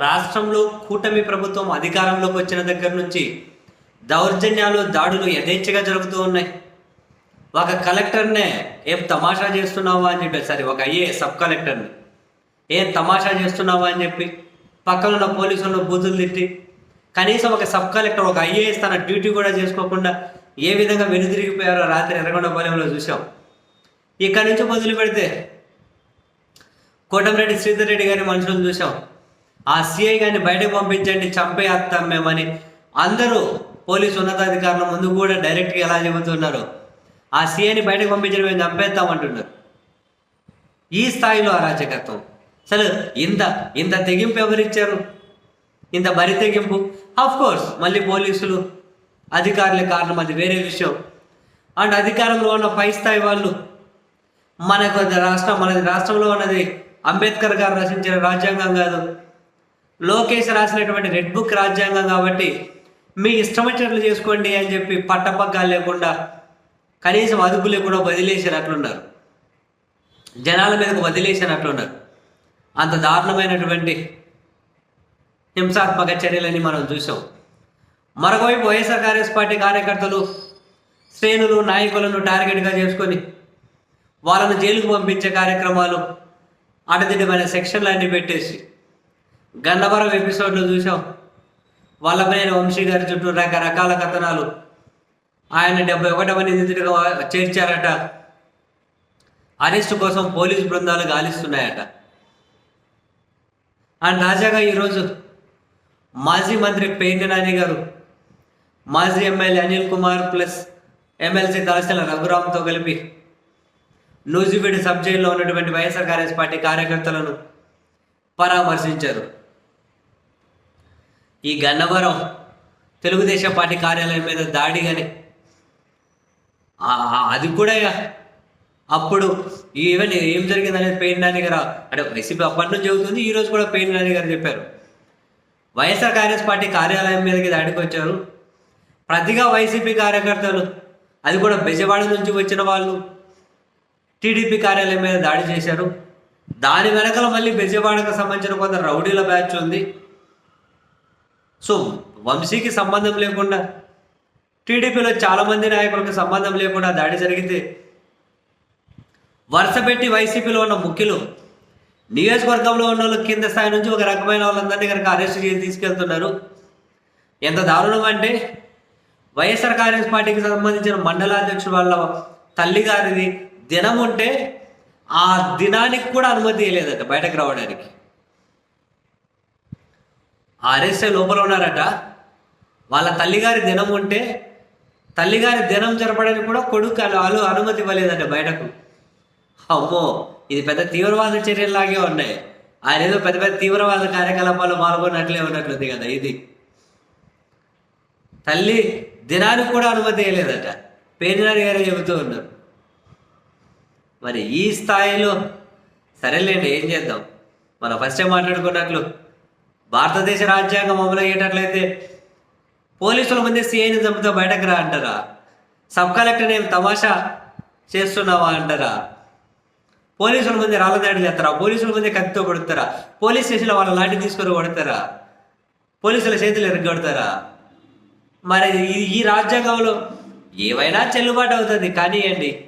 రాష్ట్రంలో కూటమి ప్రభుత్వం అధికారంలోకి వచ్చిన దగ్గర నుంచి దౌర్జన్యాలు దాడులు యథేచ్ఛగా జరుగుతూ ఉన్నాయి. ఒక కలెక్టర్నే ఏం తమాషా చేస్తున్నావా అని చెప్పి సరే ఒక ఐఏ సబ్ కలెక్టర్ని ఏం తమాషా చేస్తున్నావా అని చెప్పి పక్కన ఉన్న పోలీసులను బూతులు తిట్టి కనీసం ఒక సబ్ కలెక్టర్ ఒక ఐఏఎస్ తన డ్యూటీ కూడా చేసుకోకుండా ఏ విధంగా వెనుదిరిగిపోయారో రాత్రి ఎర్రగొండపాలెంలో చూసాం ఇక్కడి నుంచి మొదలు పెడితే కోటమిరెడ్డి శ్రీధర్ రెడ్డి గారి మనుషులను చూసాం ఆ సిఐ గారిని బయటకు పంపించండి చంపేస్తాం మేమని. అందరూ పోలీసు ఉన్నతాధికారుల ముందు కూడా డైరెక్ట్గా ఎలా చెబుతున్నారు? ఆ సిఐని బయటకు పంపించడం మేము చంపేస్తామంటున్నారు ఈ స్థాయిలో అరాచకత్వం. అసలు ఇంత ఇంత తెగింపు ఎవరిచ్చారు ఇంత బరి తెగింపు? ఆఫ్ కోర్స్ మళ్ళీ పోలీసులు అధికారుల కారణం అది వేరే విషయం. అండ్ అధికారంలో ఉన్న పై స్థాయి వాళ్ళు మనకు రాష్ట్రం మనది రాష్ట్రంలో ఉన్నది అంబేద్కర్ గారు రచించిన రాజ్యాంగం కాదు. లోకేష్ రాసినటువంటి రెడ్ బుక్ రాజ్యాంగం కాబట్టి మీ ఇష్టం వచ్చినట్లు చేసుకోండి అని చెప్పి పట్టపగ్గాలు లేకుండా కనీసం అదుపు లేకుండా వదిలేసినట్లున్నారు. జనాల మీదకు వదిలేసినట్లున్నారు. అంత దారుణమైనటువంటి హింసాత్మక చర్యలని మనం చూసాం మరొకవైపు వైఎస్ఆర్ కాంగ్రెస్ పార్టీ కార్యకర్తలు శ్రేణులు నాయకులను టార్గెట్గా చేసుకొని వాళ్ళను జైలుకు పంపించే కార్యక్రమాలు అడదిడ్డమైన సెక్షన్లు అన్ని పెట్టేసి గన్నవరం ఎపిసోడ్లో చూసాం వల్లభనేని వంశీ గారి చుట్టూ రకరకాల కథనాలు. ఆయన డెబ్బై ఒకటవ నిందితుడిగా చేర్చారట. అరెస్టు కోసం పోలీసు బృందాలు గాలిస్తున్నాయట. అండ్ తాజాగా ఈరోజు మాజీ మంత్రి పేర్ని నాని గారు మాజీ MLA Anil Kumar plus MLC Talasila రఘురామ్తో కలిపి నూజివీడు సబ్ జైల్లో ఉన్నటువంటి వైఎస్ఆర్ కాంగ్రెస్ పార్టీ కార్యకర్తలను పరామర్శించారు. ఈ గన్నవరం తెలుగుదేశం పార్టీ కార్యాలయం మీద దాడి కానీ అది కూడా అప్పుడు ఈవెన్ ఏం జరిగింది అనేది పెయిన్ నాని గారు అంటే వైసీపీ అప్పటి నుంచి చెబుతుంది ఈ రోజు కూడా పెయిన్ నాని గారు చెప్పారు. వైఎస్ఆర్ కాంగ్రెస్ పార్టీ కార్యాలయం మీదకి దాడికి వచ్చారు. ప్రతిగా వైసీపీ కార్యకర్తలు అది కూడా బెజవాడ నుంచి వచ్చిన వాళ్ళు టీడీపీ కార్యాలయం మీద దాడి చేశారు. దాని వెనకాల మళ్ళీ బెజవాడకు సంబంధించిన కొంత రౌడీల బ్యాచ్ ఉంది. సో వంశీకి సంబంధం లేకుండా టీడీపీలో చాలామంది నాయకులకు సంబంధం లేకుండా దాడి జరిగితే వరుస పెట్టి వైసీపీలో ఉన్న ముఖ్యులు నియోజకవర్గంలో ఉన్న వాళ్ళు కింద స్థాయి నుంచి ఒక రకమైన వాళ్ళందరినీ కనుక అరెస్ట్ చేసి తీసుకెళ్తున్నారు. ఎంత దారుణం అంటే వైఎస్ఆర్ కాంగ్రెస్ పార్టీకి సంబంధించిన మండలాధ్యక్షుడు వాళ్ళ తల్లి గారిది దినం ఉంటే ఆ దినానికి కూడా అనుమతి ఇవ్వలేదట బయటకు రావడానికి. ఆ లోపల ఉన్నారట. వాళ్ళ తల్లిగారి దినం ఉంటే తల్లిగారి దినం జరపడానికి కూడా కొడుకు వాళ్ళు అనుమతి ఇవ్వలేదంట బయటకు. అమ్మో ఇది పెద్ద తీవ్రవాద చర్యలాగే ఉన్నాయి. ఆయన ఏదో పెద్ద పెద్ద తీవ్రవాద కార్యకలాపాలు పాల్గొన్నట్లే ఉన్నట్లుంది కదా ఇది. తల్లి దినానికి కూడా అనుమతి ఇవ్వలేదట. పేరునారి గారే చెబుతూ ఉన్నారు. మరి ఈ స్థాయిలో సరేలేండి ఏం చేద్దాం? మనం ఫస్టే మాట్లాడుకున్నట్లు భారతదేశ రాజ్యాంగం అమలు అయ్యేటట్లయితే పోలీసుల ముందే సీఐని చంపుతో బయటకు రా అంటారా? సబ్ కలెక్టర్ ఏం తమాషా చేస్తున్నావా అంటారా? పోలీసుల ముందే రాళ్ళదాడి చేస్తారా? పోలీసుల ముందే కత్తితో కొడతారా? పోలీస్ స్టేషన్లో వాళ్ళ లాంటి తీసుకొని కొడతారా? పోలీసుల చేతులు ఎరగొడతారా? మరి ఈ- ఈ రాజ్యాంగంలో ఏవైనా చెల్లుబాటు అవుతుంది. కానివ్వండి